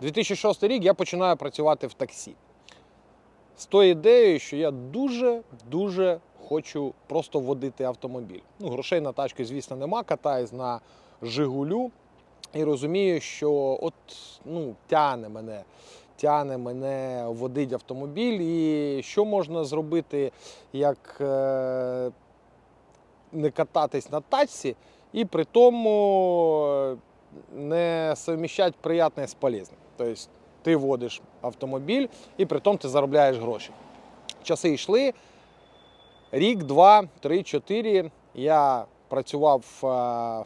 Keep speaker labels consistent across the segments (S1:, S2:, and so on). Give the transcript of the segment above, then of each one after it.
S1: 2006 рік я починаю працювати в таксі. З тою ідеєю, що я дуже-дуже хочу просто водити автомобіль. Ну, грошей на тачку, звісно, нема. Катаюсь на Жигулю і розумію, що от ну, тяне мене, тяне мене водить автомобіль. І що можна зробити, як е, не кататись на тачці, і при тому е, не совміщати приятне з полезним. Тобто ти водиш автомобіль і при тому ти заробляєш гроші. Часи йшли. Рік, два, три, чотири. Я працював е,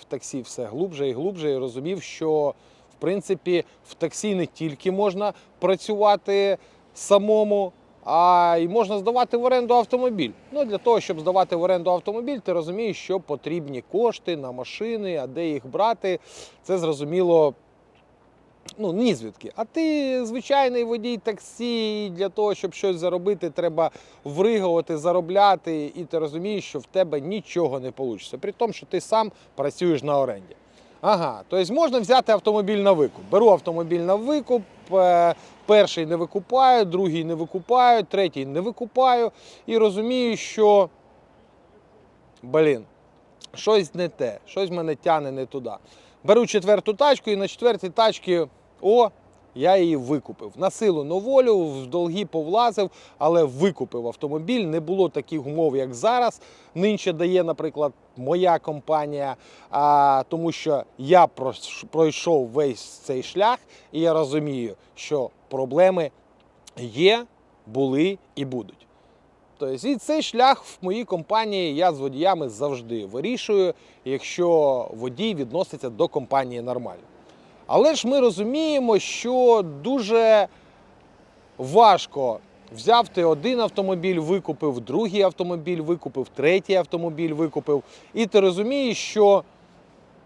S1: в таксі все глубже і глубже, і розумів, що в принципі в таксі не тільки можна працювати самому, а й можна здавати в оренду автомобіль. Ну для того, щоб здавати в оренду автомобіль, ти розумієш, що потрібні кошти на машини, а де їх брати. Це зрозуміло ну, ні звідки. А ти звичайний водій таксі, і для того, щоб щось заробити, треба вригувати, заробляти, і ти розумієш, що в тебе нічого не вийде. При тому, що ти сам працюєш на оренді. Ага, тобто можна взяти автомобіль на викуп. Беру автомобіль на викуп, е, перший не викупаю, другий не викупаю, третій не викупаю. І розумію, що блін, щось не те, щось мене тяне не туди. Беру четверту тачку і на четвертій тачці, о, я її викупив. На силу на волю, в долги повлазив, але викупив автомобіль. Не було таких умов, як зараз. Нинче дає, наприклад, моя компанія, а, тому що я пройшов весь цей шлях, і я розумію, що проблеми є, були і будуть. Тобто, і цей шлях в моїй компанії я з водіями завжди вирішую, якщо водій відноситься до компанії нормально. Але ж ми розуміємо, що дуже важко взяв ти один автомобіль, викупив, другий автомобіль викупив, третій автомобіль викупив. І ти розумієш, що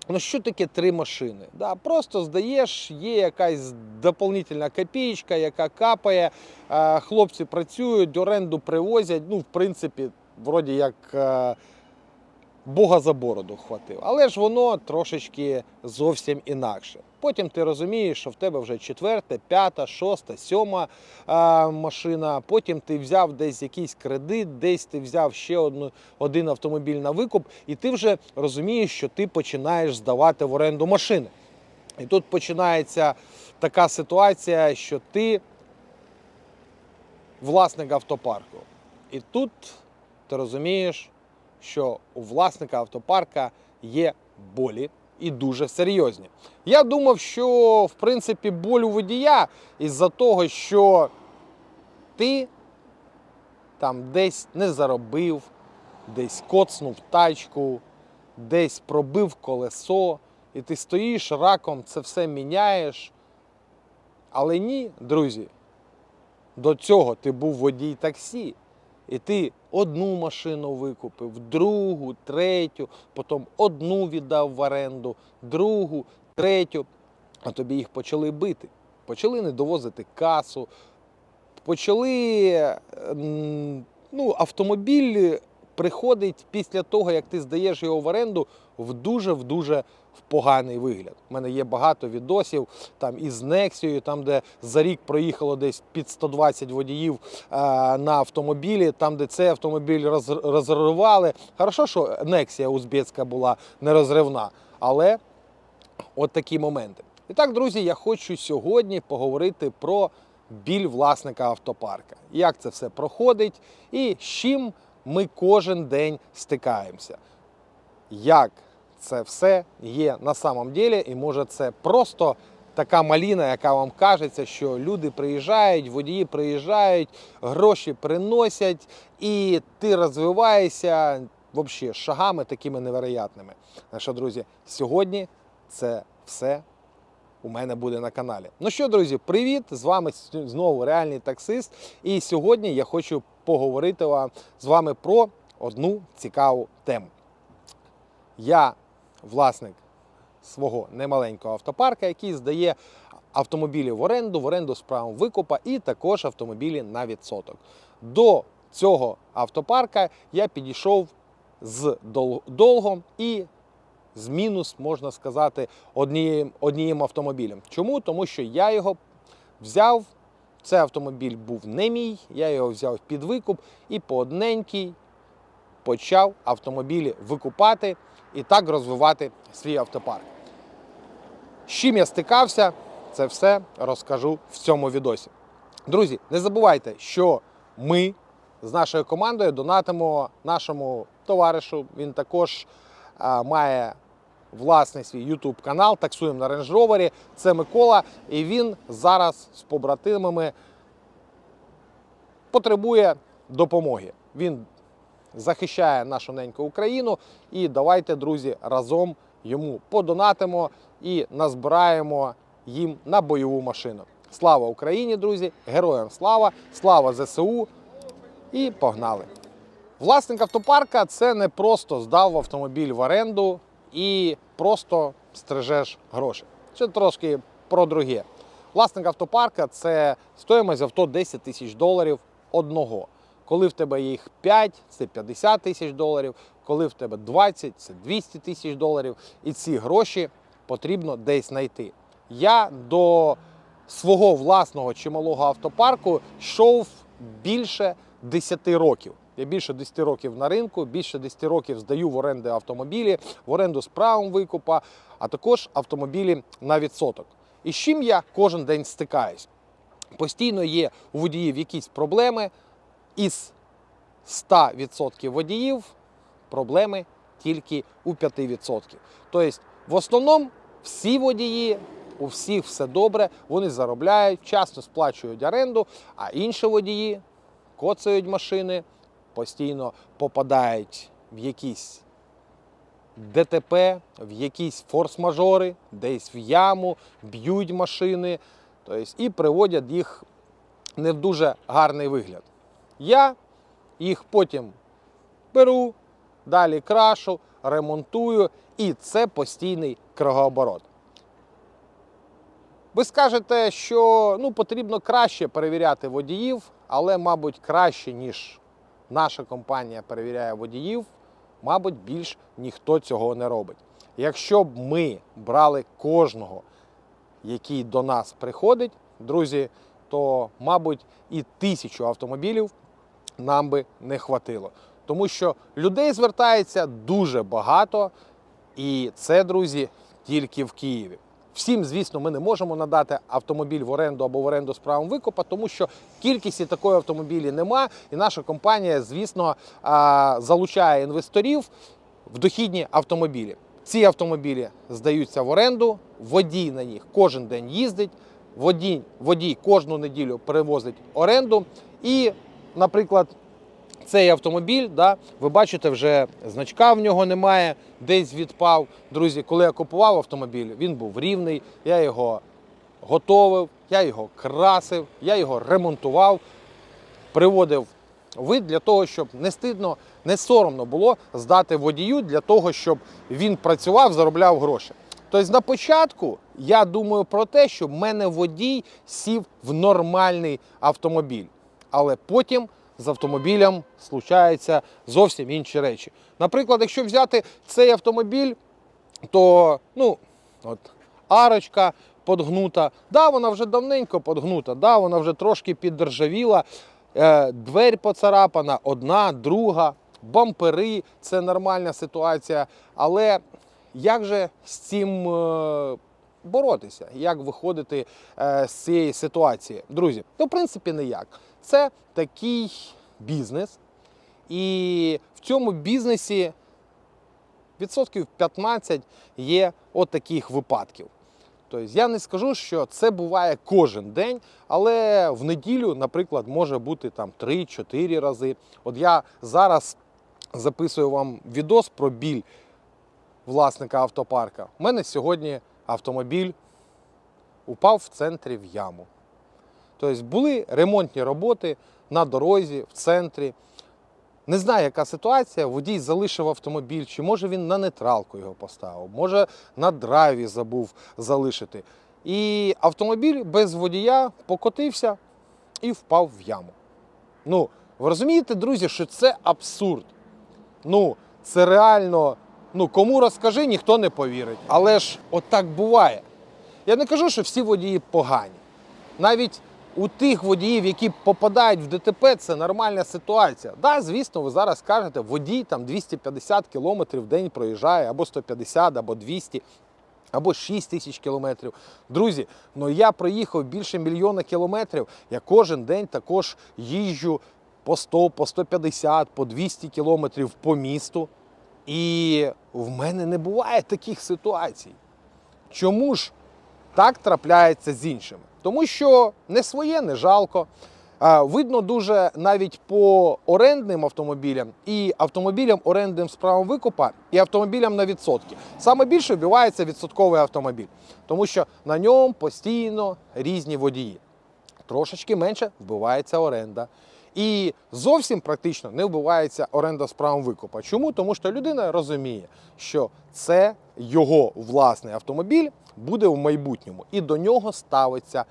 S1: ну що таке три машини? Да, просто здаєш, є якась доповнительна копієчка, яка капає. Е, Хлопці працюють, оренду привозять. Ну, в принципі, вроді як е, Бога за бороду хватив. Але ж воно трошечки зовсім інакше. Потім ти розумієш, що в тебе вже четверта, п'ята, шоста, сьома машина. Потім ти взяв десь якийсь кредит, десь ти взяв ще одну, один автомобіль на викуп, і ти вже розумієш, що ти починаєш здавати в оренду машини. І тут починається така ситуація, що ти власник автопарку. І тут ти розумієш, що у власника автопарка є болі і дуже серйозні. Я думав, що в принципі боль у водія із-за того, що ти там десь не заробив, десь коцнув тачку, десь пробив колесо, і ти стоїш раком, це все міняєш. Але ні, друзі, до цього ти був водій таксі. І ти одну машину викупив, другу, третю, потім одну віддав в оренду, другу, третю. А тобі їх почали бити. Почали не довозити касу, почали. м, Ну, автомобіль приходить після того, як ти здаєш його в оренду, в дуже в дуже поганий вигляд. У мене є багато відосів там із Нексією, там, де за рік проїхало десь під 120 водіїв е, на автомобілі, там, де цей автомобіль роз, розривали. Хорошо, що Нексія узбецька була нерозривна, але от такі моменти. І так, друзі, я хочу сьогодні поговорити про біль власника автопарка. Як це все проходить і з чим ми кожен день стикаємося. Як це все є на самом ділі, і може це просто така маліна, яка вам кажеться, що люди приїжджають, водії приїжджають, гроші приносять, і ти розвиваєшся взагалі шагами такими невероятними. Так друзі, сьогодні це все у мене буде на каналі. Ну що, друзі, привіт! З вами знову реальний таксист. І сьогодні я хочу поговорити з вами про одну цікаву тему. Я власник свого немаленького автопарка, який здає автомобілі в оренду, в оренду з правом викупа і також автомобілі на відсоток. До цього автопарка я підійшов з долгом і з мінус, можна сказати, однією, однією автомобілем. Чому? Тому що я його взяв. Цей автомобіль був не мій, я його взяв під викуп і по одненькій почав автомобілі викупати і так розвивати свій автопарк. З чим я стикався, це все розкажу в цьому відосі. Друзі, не забувайте, що ми з нашою командою донатимо нашому товаришу. Він також має власний свій YouTube канал, таксуємо на Range Rover. Це Микола, і він зараз з побратимами потребує допомоги. Він захищає нашу неньку Україну. І давайте, друзі, разом йому подонатимо і назбираємо їм на бойову машину. Слава Україні, друзі! Героям слава! Слава ЗСУ! І погнали! Власник автопарка це не просто здав автомобіль в оренду і просто стрижеш гроші. Це трошки про друге. Власник автопарка це стоїмость авто 10 тисяч доларів одного. Коли в тебе їх 5, це 50 тисяч доларів. Коли в тебе 20, це 200 тисяч доларів. І ці гроші потрібно десь знайти. Я до свого власного чималого автопарку йшов більше 10 років. Я більше 10 років на ринку, більше 10 років здаю в оренди автомобілі, в оренду з правом викупа, а також автомобілі на відсоток. І з чим я кожен день стикаюсь? Постійно є у водіїв якісь проблеми. Із 100% водіїв проблеми тільки у 5%. Тобто, в основному всі водії, у всіх все добре, вони заробляють, вчасно сплачують оренду, а інші водії коцають машини, постійно попадають в якісь ДТП, в якісь форс-мажори, десь в яму, б'ють машини тобто, і приводять їх не в дуже гарний вигляд. Я їх потім беру, далі крашу, ремонтую, і це постійний кругооборот. Ви скажете, що ну, потрібно краще перевіряти водіїв, але, мабуть, краще, ніж наша компанія перевіряє водіїв, мабуть, більш ніхто цього не робить. Якщо б ми брали кожного, який до нас приходить, друзі, то, мабуть, і тисячу автомобілів нам би не хватило. Тому що людей звертається дуже багато, і це, друзі, тільки в Києві. Всім, звісно, ми не можемо надати автомобіль в оренду або в оренду з правом викупа, тому що кількості такої автомобілі нема, і наша компанія, звісно, залучає інвесторів в дохідні автомобілі. Ці автомобілі здаються в оренду, водій на них кожен день їздить, водій, водій кожну неділю перевозить оренду. І, наприклад, цей автомобіль, да, ви бачите, вже значка в нього немає, десь відпав. Друзі, коли я купував автомобіль, він був рівний, я його готовив, я його красив, я його ремонтував, приводив вид для того, щоб не стидно, не соромно було здати водію для того, щоб він працював, заробляв гроші. Тобто на початку я думаю про те, щоб в мене водій сів в нормальний автомобіль. Але потім з автомобілем случаються зовсім інші речі. Наприклад, якщо взяти цей автомобіль, то ну, от, арочка подгнута, да, вона вже давненько подгнута, да, вона вже трошки піддержавіла, е, дверь поцарапана, одна, друга, бампери це нормальна ситуація. Але як же з цим е, боротися? Як виходити е, з цієї ситуації? Друзі, то в принципі ніяк. Це такий бізнес, і в цьому бізнесі відсотків 15 є от таких випадків. Тобто я не скажу, що це буває кожен день, але в неділю, наприклад, може бути там 3-4 рази. От я зараз записую вам відос про біль власника автопарка. У мене сьогодні автомобіль упав в центрі в яму. Тобто були ремонтні роботи на дорозі, в центрі. Не знаю, яка ситуація. Водій залишив автомобіль, чи може він на нейтралку його поставив, може на драйві забув залишити. І автомобіль без водія покотився і впав в яму. Ну, ви розумієте, друзі, що це абсурд. Ну, це реально, ну кому розкажи, ніхто не повірить. Але ж отак буває. Я не кажу, що всі водії погані. навіть у тих водіїв, які попадають в ДТП, це нормальна ситуація. Да, звісно, ви зараз кажете, водій там 250 км в день проїжджає, або 150, або 200. Або 6 тисяч кілометрів. Друзі, ну я проїхав більше мільйона кілометрів. Я кожен день також їжджу по 100, по 150, по 200 кілометрів по місту. І в мене не буває таких ситуацій. Чому ж так трапляється з іншими? Тому що не своє не жалко. Видно дуже навіть по орендним автомобілям і автомобілям орендним з правом викупа, і автомобілям на відсотки. Саме більше вбивається відсотковий автомобіль, тому що на ньому постійно різні водії. Трошечки менше вбивається оренда. І зовсім практично не вбивається оренда з правом викупа. Чому? Тому що людина розуміє, що це його власний автомобіль буде в майбутньому, і до нього ставиться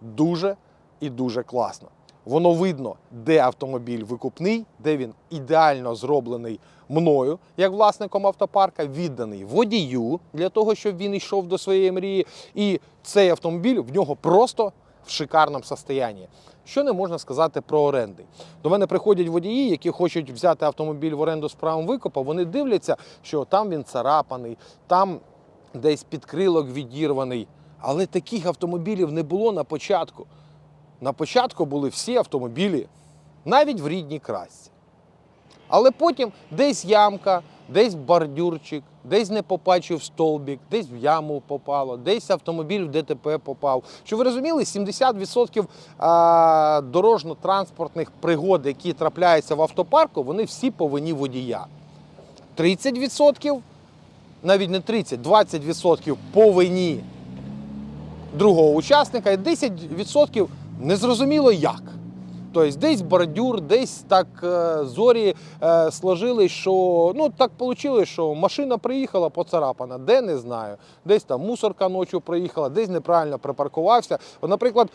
S1: дуже і дуже класно. Воно видно, де автомобіль викупний, де він ідеально зроблений мною, як власником автопарка, відданий водію для того, щоб він йшов до своєї мрії. І цей автомобіль в нього просто в шикарному стані. Що не можна сказати про оренди? До мене приходять водії, які хочуть взяти автомобіль в оренду з правом викупа. Вони дивляться, що там він царапаний, там десь підкрилок відірваний. Але таких автомобілів не було на початку. На початку були всі автомобілі, навіть в рідній красці. Але потім десь ямка, десь бордюрчик, десь не попачив столбік, десь в яму попало, десь автомобіль в ДТП попав. Що ви розуміли, 70% дорожньо-транспортних пригод, які трапляються в автопарку, вони всі по вині водія. 30%, навіть не 30, 20% по вині другого учасника і 10% незрозуміло як. Тобто десь бордюр, десь так е, зорі е, сложили, що ну так вийшло, що машина приїхала поцарапана, де не знаю. Десь там мусорка ночі приїхала, десь неправильно припаркувався. Наприклад,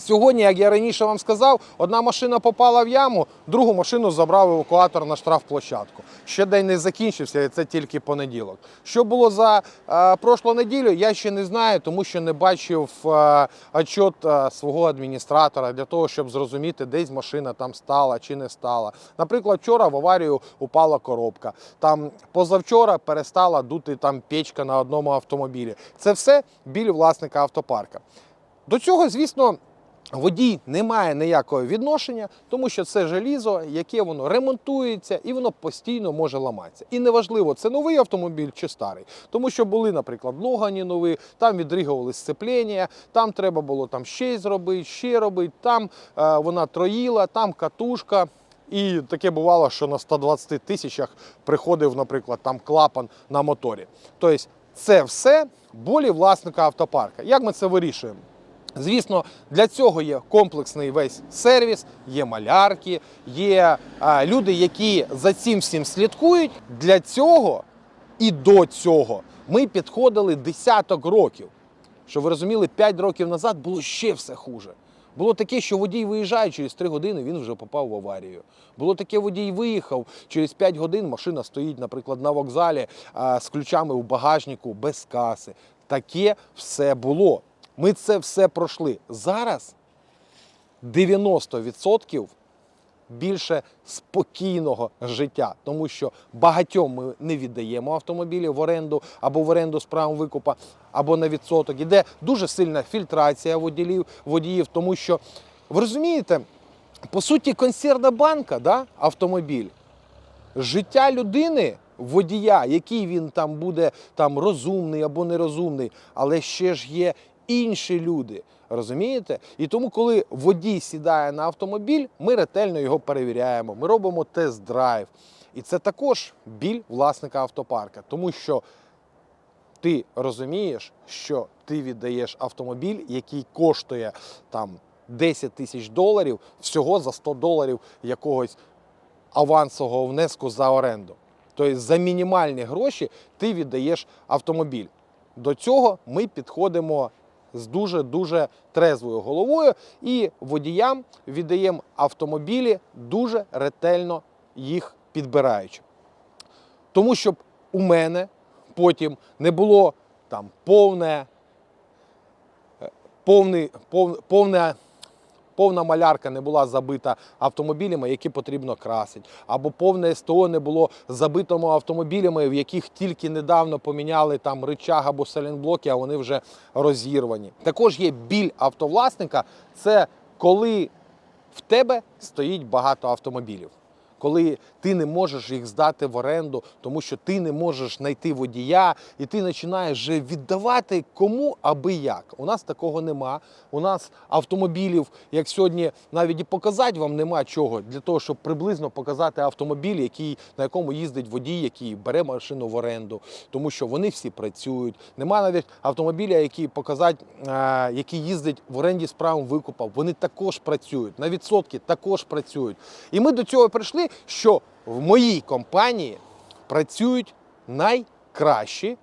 S1: Сьогодні, як я раніше вам сказав, одна машина попала в яму, другу машину забрав евакуатор на штрафплощадку. Ще день не закінчився, і це тільки понеділок. Що було за е, прошлу неділю, я ще не знаю, тому що не бачив е, е, свого адміністратора для того, щоб зрозуміти, десь машина там стала чи не стала. Наприклад, вчора в аварію упала коробка. Там позавчора перестала дути там печка на одному автомобілі. Це все біль власника автопарка. До цього, звісно. Водій не має ніякого відношення, тому що це желізо, яке воно ремонтується і воно постійно може ламатися. І неважливо, це новий автомобіль чи старий. Тому що були, наприклад, логані нові, там відригували сцеплення, там треба було там ще зробити, ще робити, там е, вона троїла, там катушка. І таке бувало, що на 120 тисячах приходив, наприклад, там клапан на моторі. Тобто це все болі власника автопарка. Як ми це вирішуємо? Звісно, для цього є комплексний весь сервіс, є малярки, є а, люди, які за цим всім слідкують. Для цього і до цього ми підходили десяток років. Щоб ви розуміли, 5 років назад було ще все хуже. Було таке, що водій виїжджає через 3 години, він вже попав в аварію. Було таке, водій виїхав через 5 годин. Машина стоїть, наприклад, на вокзалі а, з ключами у багажнику без каси. Таке все було. Ми це все пройшли. Зараз 90% більше спокійного життя, тому що багатьом ми не віддаємо автомобілі в оренду або в оренду з правом викупа, або на відсоток. Іде дуже сильна фільтрація водіїв, водіїв тому що ви розумієте, по суті, консервна банка, да, автомобіль, життя людини. Водія, який він там буде там розумний або нерозумний, але ще ж є інші люди. Розумієте? І тому, коли водій сідає на автомобіль, ми ретельно його перевіряємо, ми робимо тест-драйв. І це також біль власника автопарка, тому що ти розумієш, що ти віддаєш автомобіль, який коштує там 10 тисяч доларів, всього за 100 доларів якогось авансового внеску за оренду. Тобто за мінімальні гроші ти віддаєш автомобіль. До цього ми підходимо з дуже-дуже трезвою головою і водіям віддаємо автомобілі дуже ретельно їх підбираючи. Тому щоб у мене потім не було там повне, повне, повний, пов, повне, повна малярка не була забита автомобілями, які потрібно красити, або повне СТО не було забитому автомобілями, в яких тільки недавно поміняли там ричаг або селенблоки, а вони вже розірвані. Також є біль автовласника, це коли в тебе стоїть багато автомобілів. Коли ти не можеш їх здати в оренду, тому що ти не можеш знайти водія, і ти починаєш віддавати кому аби як. У нас такого нема. У нас автомобілів, як сьогодні, навіть і показати вам нема чого для того, щоб приблизно показати автомобіль, який на якому їздить водій, який бере машину в оренду, тому що вони всі працюють. Нема навіть автомобіля, який показати, е, який їздить в оренді з правом викупа. Вони також працюють на відсотки, також працюють. І ми до цього прийшли, що в моїй компанії працюють найкращі,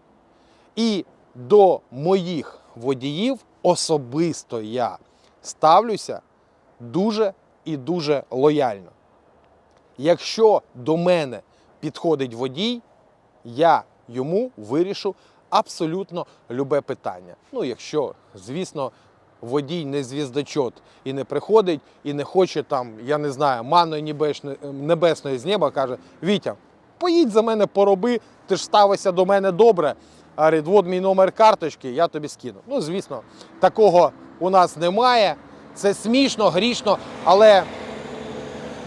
S1: і до моїх водіїв особисто я ставлюся дуже і дуже лояльно. Якщо до мене підходить водій, я йому вирішу абсолютно любе питання. Ну, якщо, звісно, водій не звіздочот і не приходить, і не хоче там, я не знаю, манної небесної, з неба, каже: Вітя, поїдь за мене пороби, ти ж ставишся до мене добре. А от мій номер карточки, я тобі скину. Ну, звісно, такого у нас немає. Це смішно, грішно, але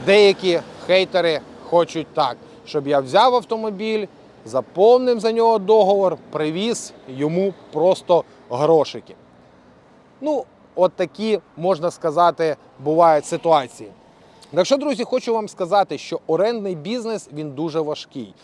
S1: деякі хейтери хочуть так, щоб я взяв автомобіль, заповнив за нього договор, привіз йому просто грошики. Ну, от такі, можна сказати, бувають ситуації. Так що, друзі, хочу вам сказати, що орендний бізнес він дуже важкий.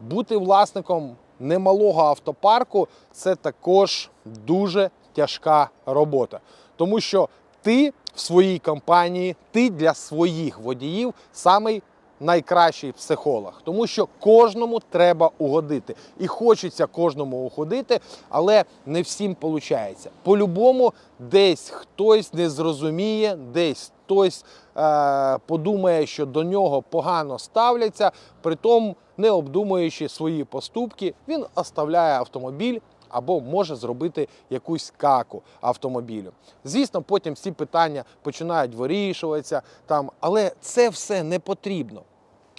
S1: Бути власником немалого автопарку це також дуже тяжка робота. Тому що ти в своїй компанії, ти для своїх водіїв самий найкращий психолог, тому що кожному треба угодити. І хочеться кожному угодити, але не всім виходить. По-любому, десь хтось не зрозуміє, десь хтось е- подумає, що до нього погано ставляться, притом не обдумуючи свої поступки, він оставляє автомобіль або може зробити якусь каку автомобілю. Звісно, потім всі питання починають вирішуватися там, але це все не потрібно.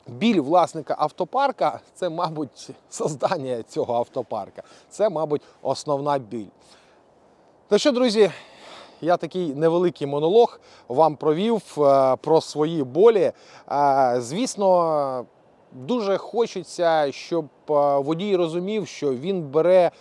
S1: Біль власника автопарка це, мабуть, создання цього автопарка. Це, мабуть, основна біль. Так що, друзі, я такий невеликий монолог вам провів е, про свої болі. Е, Звісно, дуже хочеться, щоб е, водій розумів, що він бере е,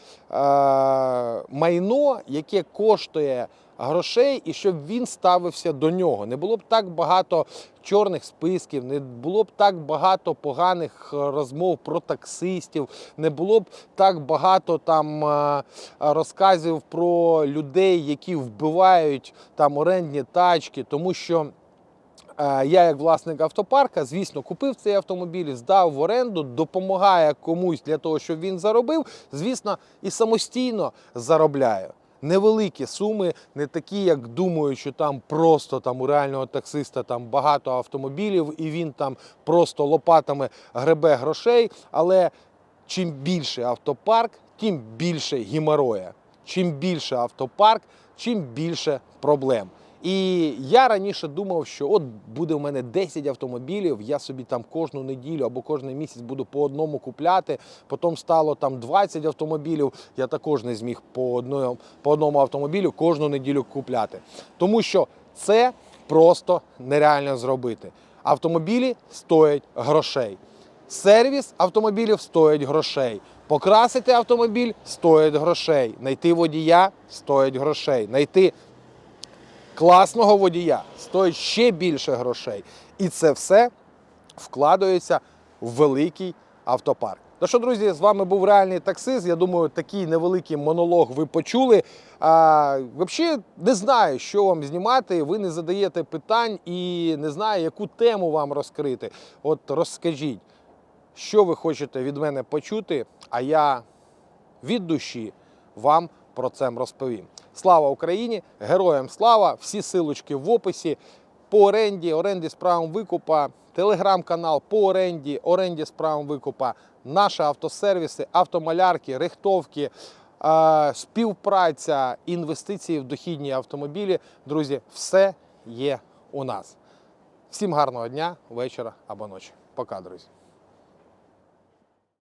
S1: майно, яке коштує грошей, і щоб він ставився до нього. Не було б так багато чорних списків, не було б так багато поганих розмов про таксистів, не було б так багато там е, розказів про людей, які вбивають там орендні тачки, тому що. Е, Я, як власник автопарка, звісно, купив цей автомобіль, здав в оренду, допомагає комусь для того, щоб він заробив. Звісно, і самостійно заробляю. Невеликі суми, не такі, як думають, що там просто там у реального таксиста там багато автомобілів, і він там просто лопатами гребе грошей. Але чим більше автопарк, тим більше геморроя. Чим більше автопарк, чим більше проблем. І я раніше думав, що от буде в мене 10 автомобілів, я собі там кожну неділю або кожен місяць буду по одному купляти. Потім стало там 20 автомобілів. Я також не зміг по одному, по одному автомобілю кожну неділю купляти. Тому що це просто нереально зробити. Автомобілі стоять грошей. Сервіс автомобілів стоїть грошей. Покрасити автомобіль стоїть грошей. Найти водія стоїть грошей. Найти класного водія стоїть ще більше грошей. І це все вкладається в великий автопарк. Ну що, друзі, з вами був реальний таксист. Я думаю, такий невеликий монолог ви почули. А, Взагалі не знаю, що вам знімати. Ви не задаєте питань і не знаю, яку тему вам розкрити. От розкажіть, що ви хочете від мене почути, а я від душі вам про це розповім. Слава Україні! Героям слава! Всі силочки в описі. По оренді, оренді з правом викупа, телеграм-канал по оренді, оренді з правом викупа, наші автосервіси, автомалярки, рихтовки, співпраця, інвестиції в дохідні автомобілі. Друзі, все є у нас. Всім гарного дня, вечора або ночі. Пока, друзі.